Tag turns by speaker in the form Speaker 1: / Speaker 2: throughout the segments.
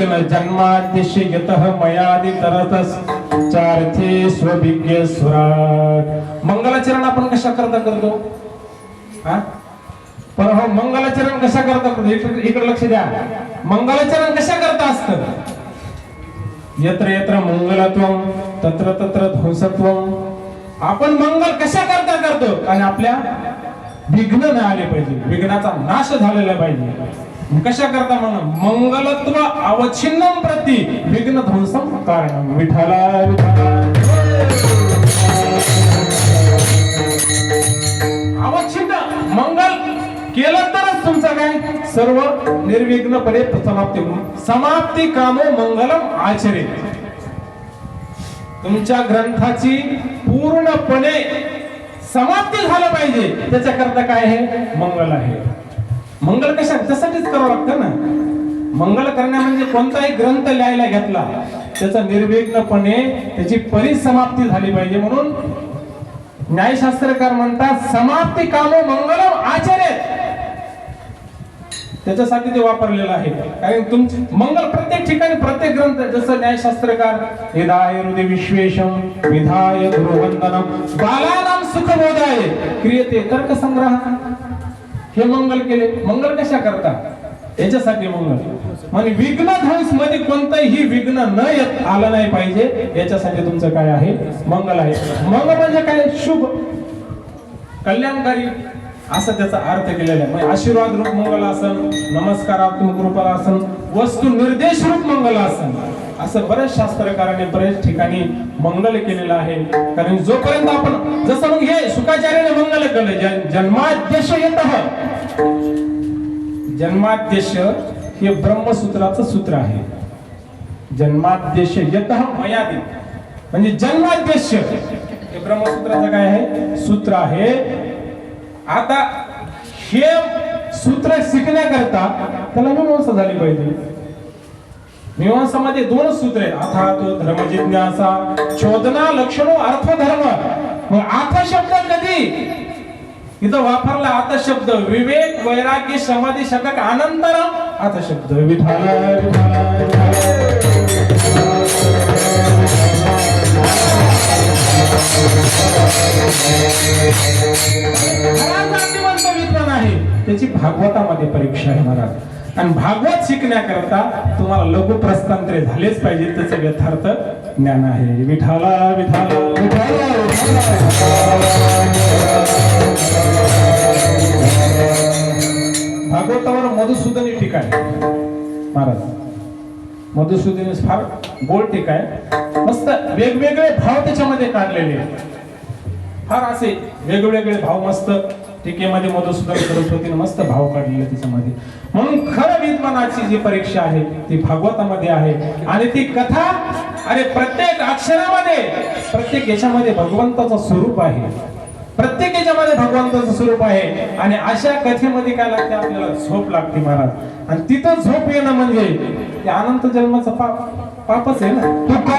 Speaker 1: विघ्न जन्माद्यश यत मयादि तरतस चार्थे स्वभिज्ञ सुराट। मंगलाचरण आपण कशा करता करतो? हा? पण हो मंगलाचरण कशा करता करतो? इकडे लक्ष द्या. मंगलाचरण कशा करता असतं? यत्र यत्र मंगलत्व तत्र तत्र ध्वंसत्व। आपण मंगल कशा करता करतो? आणि आपल्या विघ्न नाही आले पाहिजे. विघ्नाचा नाश झालेला पाहिजे. कशा करता म्हण मंगलत्व अवच्छिन्नम प्रती विघ्न ध्वंसम कारण विठाला अवच्छिन्न. मंगल केलं तरच तुमचं काय? सर्व निर्विघ्नपणे समाप्ती समाप्ती कामो मंगलम आचरित. तुमच्या ग्रंथाची पूर्णपणे समाप्ती झालं पाहिजे. त्याच्याकरता काय आहे? मंगल आहे. मंगल कशा त्यासाठीच करावं लागतं ना. मंगल करण्या म्हणजे कोणताही ग्रंथ लिहायला घेतला त्याचा निर्विघ्नपणे त्याची परिसमाप्ती झाली पाहिजे म्हणून न्यायशास्त्रकार म्हणतात समाप्ती कामो मंगलम आचार्य त्याच्यासाठी ते वापरलेलं आहे. कारण तुमचे मंगल प्रत्येक ठिकाणी प्रत्येक ग्रंथ जसं न्यायशास्त्रकार विधाय हृदय विश्वेशम विधाय गुरुवंदनम बालानाम सुखबोधाय क्रियते तर्क संग्रह हे मंगल केले. मंगल कशा करता? याच्यासाठी मंगल. म्हणजे विघ्न ध्वंसमध्ये कोणतंही विघ्न न येत आलं नाही पाहिजे. याच्यासाठी तुमचं काय आहे? मंगल आहे. मंगल म्हणजे काय? शुभ. कल्याणकारी. असा त्याचा अर्थ केलेला आहे. म्हणजे आशीर्वाद रूप मंगल आसन नमस्कारात्मक रूप आसन वस्तू निर्देश रूप मंगल आसन. असं बऱ्याच शास्त्रकारांनी बरेच ठिकाणी मंगल केलेलं आहे. कारण जोपर्यंत आपण जसं मग हे सुखाचार्याने मंगल केलं जन- जन्माद्यश येत जन्माद्यश हे ब्रह्मसूत्राचं सूत्र आहे. जन्माद्यश येत मयादित म्हणजे जन्माद्यश हे ब्रह्मसूत्राचं काय आहे? सूत्र आहे. आता हे सूत्र शिकण्याकरता त्याला मीमांसा झाली पाहिजे. मीमांसामध्ये दोनच सूत्र आहेत. अथा तो धर्म जिज्ञासा शोधना लक्षणो अर्थ धर्म. मग शब्द कधी? इथं वापरला आता शब्द. विवेक वैराग्य समाधी शतक अनंतर आता शब्द. विठाला त्याची भागवतामध्ये परीक्षा आहे महाराज. आणि भागवत शिकण्याकरता तुम्हाला लघु प्रस्थांतरे झालेच पाहिजे त्याचं यथार्थ ज्ञान आहे. विठाला विठाला विठाला. भागवतावर मधुसूदनी टीका आहे. महाराज मधुसूदनी फार गोड टीका आहे. मस्त वेगवेगळे भाव त्याच्यामध्ये काढलेले आहेत. फार असे वेगवेगळे भाव मस्त टीकेमध्ये मधुसूदन सरस्वतीने मस्त भाव काढलेले त्याच्यामध्ये म्हणून खरं विद्वानाची जी परीक्षा आहे ती भागवतामध्ये आहे. आणि ती कथा अरे प्रत्येक अक्षरामध्ये प्रत्येक याच्यामध्ये भगवंताचं स्वरूप आहे. प्रत्येक याच्यामध्ये भगवंताचं स्वरूप आहे. आणि अशा कथेमध्ये काय लागते आपल्याला? झोप लागते महाराज. आणि तिथं झोप येणं म्हणजे ते अनंत जन्माचं पाप पापच आहे ना? तुका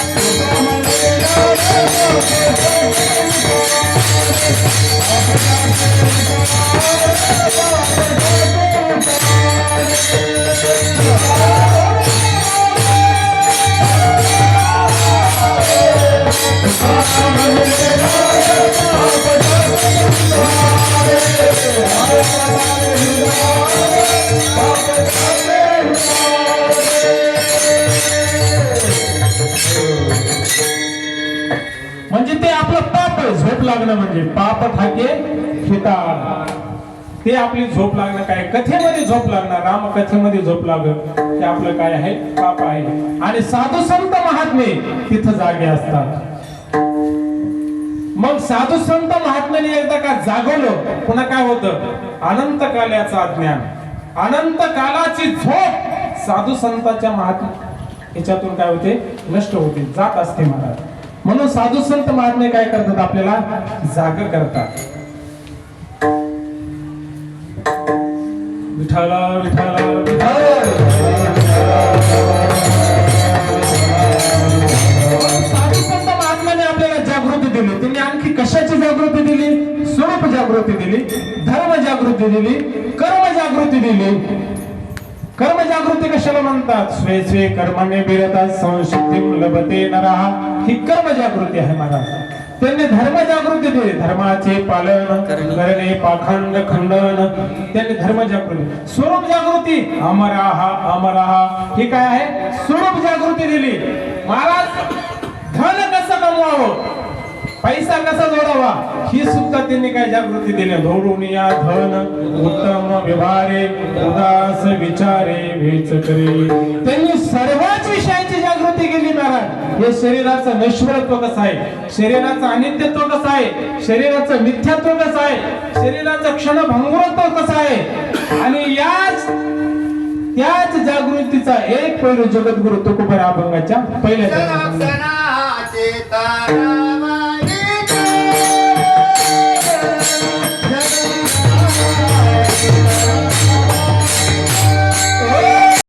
Speaker 1: लागणं म्हणजे पाप थाके हिता ते आपली झोप लागणं काय? कथेमध्ये झोप लागणार राम कथेमध्ये झोप लागणं. ते आपलं काय आहे? पाप आहे. आणि साधू संत महात्मे तिथं जागे असतात. मग साधू संत महात्म्याने एकदा का जागवलं पुन्हा काय होतं? अनंत काल्याचा ज्ञान अनंत कालाची झोप साधू संतांच्या महात्मा याच्यातून काय होते? नष्ट होते. जात असते महाराज. म्हणून साधू संत महात्मे काय करतात आपल्याला? जाग करतात. विठाला विठाला साधू संत महात्म्याने आपल्याला जागृती दिली. त्यांनी आणखी कशाची जागृती दिली? स्वरूप जागृती दिली धर्म जागृती दिली कर्म जागृती दिली. कर्म जागृती कशाला म्हणतात? स्वे स्वे कर्माने बिरता संशक्ती लभते नरहा ही कर्म जागृती आहे महाराज. त्यांनी धर्म जागृती दिली. धर्माचे पालन करणे. पाखंड खंडन. त्यांनी धर्म जागृती. स्वरूप जागृती. अमराहा अमराहा ही. काय आहे? स्वरूप जागृती दिली. महाराज धन कसं कमवावं? पैसा कसा जोडावा? ही सुद्धा त्यांनी काय जागृती दिली. धोडून या धन उत्तम व्यवहारे उदास विचारे वेच करे त्यांनी सर्वच विषयाची जागृती गेली महाराज हे शरीराचं नश्वरत्व कसं आहे? शरीराचं अनित्यत्व कसं आहे? शरीराचं मिथ्यात्व कसं आहे? शरीराचं क्षणभंगुरत्व कसं आहे? आणि याच त्याच जागृतीचा एक पैलू जगद्गुरु तुकोबर अभंगाच्या पहिल्या